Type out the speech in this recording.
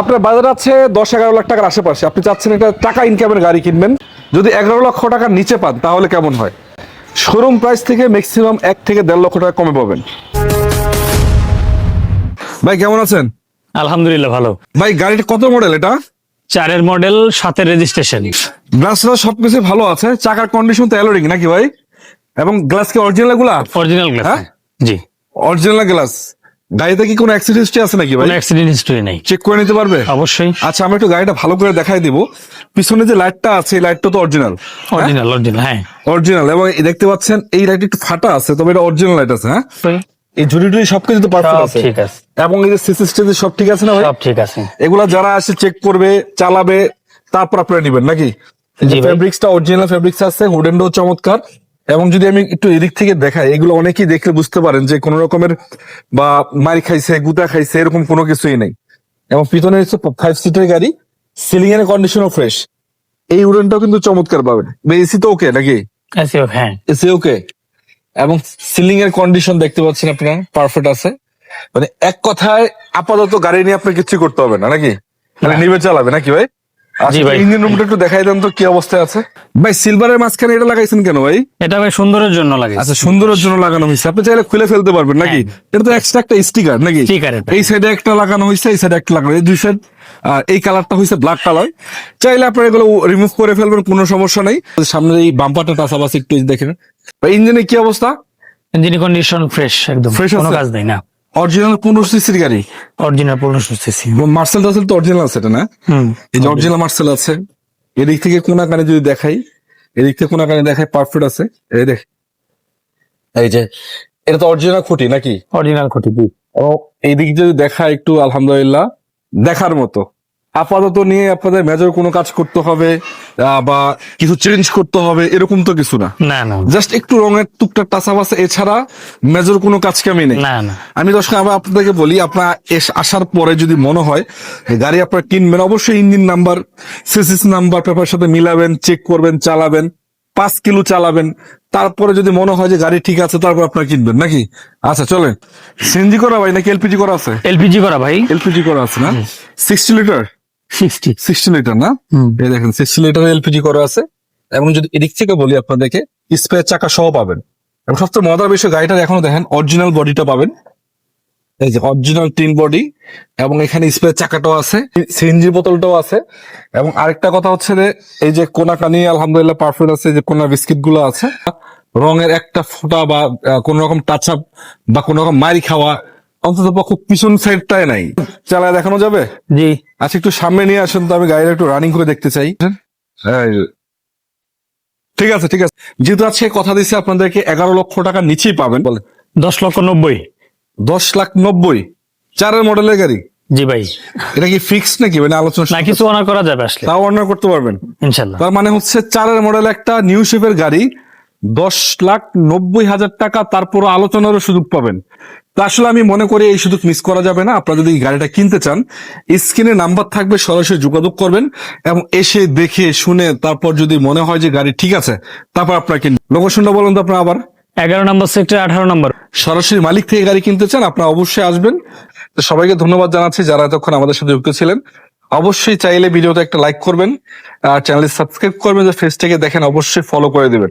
আপনার বাজার আছে দশ এগারো লাখ টাকার আশেপাশে। আপনি চাচ্ছেন একটা টাকা ইনকামের গাড়ি কিনবেন। যদি এগারো লক্ষ টাকার নিচে পান তাহলে কেমন হয়? শোরুম প্রাইস থেকে ম্যাক্সিমাম এক থেকে দেড় লক্ষ টাকা কমে পাবেন। ভাই কেমন আছেন? আলহামদুলিল্লাহ ভালো। ভাই গাড়িটা কত মডেল এটা? চারের মডেল সাতের রেজিস্ট্রেশন গ্লাসটা সবকিছু ভালো আছে চাকার কন্ডিশন তো অ্যালোরিং নাকি ভাই? এবং গ্লাস কি অরিজিনালগুলা? অরিজিনাল গ্লাস হ্যাঁ? জি। অরিজিনাল গ্লাস গাড়িতে কি কোনো অ্যাক্সিডেন্ট হিস্ট্রি আছে নাকি ভাই? কোনো অ্যাক্সিডেন্ট হিস্টরি নেই। চেক করে নিতে পারবে? অবশ্যই। আচ্ছা আমি একটু গাড়িটা ভালো করে দেখাই দিব। পিছনে যে লাইটটা আছে এই লাইটটা তো অরিজিনাল অরিজিনাল অরিজিনাল হ্যাঁ। অরিজিনাল এবং দেখতে পাচ্ছেন এই লাইট একটু ফাটা আছে তবে এটা অরিজিনাল লাইট আছে হ্যাঁ? এই ঝুড়ি টুড়ি সবকিছু তো পারফেক্ট আছে। ঠিক আছে। এবং এই যে সিসি স্টেজে সব ঠিক আছে না ভাই? সব ঠিক আছে। এগুলা যারা আসে চেক করবে চালাবে তারপর আপনারা নিবেন নাকি? ফেব্রিক্সটা অরিজিনাল ফেব্রিক্স আছে হুডেনডো চমৎকার। এবং যদি আমি একটু এদিক থেকে দেখাই এগুলো অনেকেই দেখলে বুঝতে পারেন যে কোন রকমের বা মারি খাইছে গুতা খাইছে এরকম কোনো কিছুই নেই। এবং পিছনে হচ্ছে ফাইভ সিটের গাড়ি সিলিং এর কন্ডিশনও ফ্রেশ এই উডেনটাও কিন্তু চমৎকার পাবেন। এসি তো ওকে নাকি? এসি হ্যাঁ। এসি ওকে এবং সিলিং এর কন্ডিশন দেখতে পাচ্ছেন আপনারা পারফেক্ট আছে। মানে এক কথায় আপাতত গাড়ি নিয়ে আপনার কিছু করতে হবে না নাকি? মানে নিবে চালাবে নাকি ভাই? জি ভাই। ইঞ্জিন রুমটা একটু দেখাই দেন তো কি অবস্থায় আছে। ভাই সিলভারের মাঝখানে এটা লাগাইছেন কেন ভাই? এটা ভাই সুন্দরের জন্য লাগে আচ্ছা সুন্দরের জন্য লাগানো হয়েছে। আপনি চাইলে খুলে ফেলতে পারবেন নাকি? এটা তো এক্সট্রা একটা স্টিকার নাকি? এই সাইডে একটা লাগানো হয়েছে এই সাইডে একটা লাগানো এই দুই সাইড এই কালারটা হয়েছে ব্ল্যাক কালার চাইলে আপনারা এগুলো রিমুভ করে ফেলবেন কোনো সমস্যা নেই। সামনের এই বাম্পারটা টাচাবাস একটু দেখেন। ইঞ্জিনের কি অবস্থা? ইঞ্জিন কন্ডিশন ফ্রেশ একদম। ফ্রেশ কোনো কাজ নেই না। অরিজিনাল পনেরোশো সিসির গাড়ি? অরিজিনাল পনেরোশো সিসি মার্সেল টার্সেল তো অরিজিনাল আছে এটা না? হুম এই যে অরিজিনাল মার্সেল আছে। এদিক থেকে কোনা কানে যদি দেখাই এদিক থেকে কোন কানে দেখাই পারফেক্ট আছে। এই দেখ। এই যে এটা তো অরিজিনাল খুঁটি নাকি? অরিজিনাল খুঁটি এবং এইদিক যদি দেখা একটু আলহামদুলিল্লাহ দেখার মতো। আপাতত নিয়ে আপনাদের মেজর কোনো কাজ করতে হবে বা কিছু চেঞ্জ করতে হবে এরকম তো কিছু না। না না। জাস্ট একটু রঙের টুকটাক টাচাবাসা এছাড়া মেজর কোনো কাজ কামি নেই। না না। আমি দর্শক আবার আপনাদেরকে বলি আপনার আসার পরে যদি মনে হয় গাড়ি আপনার কিনবেন অবশ্যই engine number chassis number paper সাথে মিলাবেন চেক করবেন চালাবেন পাঁচ কিলো চালাবেন। তারপরে যদি মনে হয় যে গাড়ি ঠিক আছে তারপর আপনার কিনবেন নাকি? আচ্ছা চলেন। সিএনজি করা ভাই নাকি এলপিজি করা আছে? এলপিজি করা ভাই। এলপিজি করা আছে না? Sixty litre sixty. Sixty litre না। এই দেখেন সিক্সটি লিটার এলপিজি করা আছে। এবং যদি এদিক থেকে বলি আপনাদেরকে স্পেয়ার চাকা সহ পাবেন। এবং সবচেয়ে মজার বিষয় গাড়িটার এখনও দেখেন অরিজিনাল বডিটা পাবেন। এই যে অরিজিনাল টিন বডি এবং এখানে স্পেয়ার চাকাটাও আছে সিএনজি বোতলটাও আছে। এবং আরেকটা কথা হচ্ছে যে এই যে কোনা কানি আলহামদুলিল্লাহ পারফেক্ট আছে যে কোনা বিস্কিটগুলো আছে রঙের একটা ফোঁটা বা কোন রকম টাচ আপ বা কোন রকম মারি খাওয়া অন্তত পক্ষ পিছন সাইডটাই নাই। চালায় দেখানো যাবে? জি। আচ্ছা একটু সামনে নিয়ে আসুন তো আমি গাড়িটা একটু রানিং করে দেখতে চাই। এই যে। ঠিক আছে ঠিক আছে। যেহেতু আজকে কথা দিচ্ছি আপনাদেরকে এগারো লক্ষ টাকা নিচেই পাবেন। বলে দশ লক্ষ নব্বই। দশ লাখ নব্বই। চারের মডেলের গাড়ি? জি ভাই। এটা কি ফিক্স নাকি? মানে আলোচনা না কিছু অনার করা যাবে আসলে। তাও অর্ডার করতে পারবেন। ইনশাল্লাহ। তার মানে হচ্ছে চারের মডেল একটা নিউ শেপের গাড়ি দশ লাখ নব্বই হাজার টাকা তারপর আলোচনারও সুযোগ পাবেন। তা আসলে আমি মনে করি এই সুযোগ মিস করা যাবে না। আপনারা যদি এই গাড়িটা কিনতে চান স্ক্রিনে নাম্বার থাকবে সরাসরি যোগাযোগ করবেন এবং এসে দেখে শুনে তারপর যদি মনে হয় যে গাড়ি ঠিক আছে তারপর আপনার কিনবেন লোকেশনটা বলুন তো আপনার আবার। এগারো নম্বর সেক্টর আঠারো নম্বর। সরাসরি মালিক থেকে গাড়ি কিনতে চান আপনারা অবশ্যই আসবেন। সবাইকে ধন্যবাদ জানাচ্ছি যারা এতক্ষণ আমাদের সাথে যুক্ত ছিলেন। অবশ্যই চাইলে ভিডিওতে একটা লাইক করবেন। আর চ্যানেল সাবস্ক্রাইব করবেন যে ফেসটাকে দেখেন অবশ্যই ফলো করে দিবেন।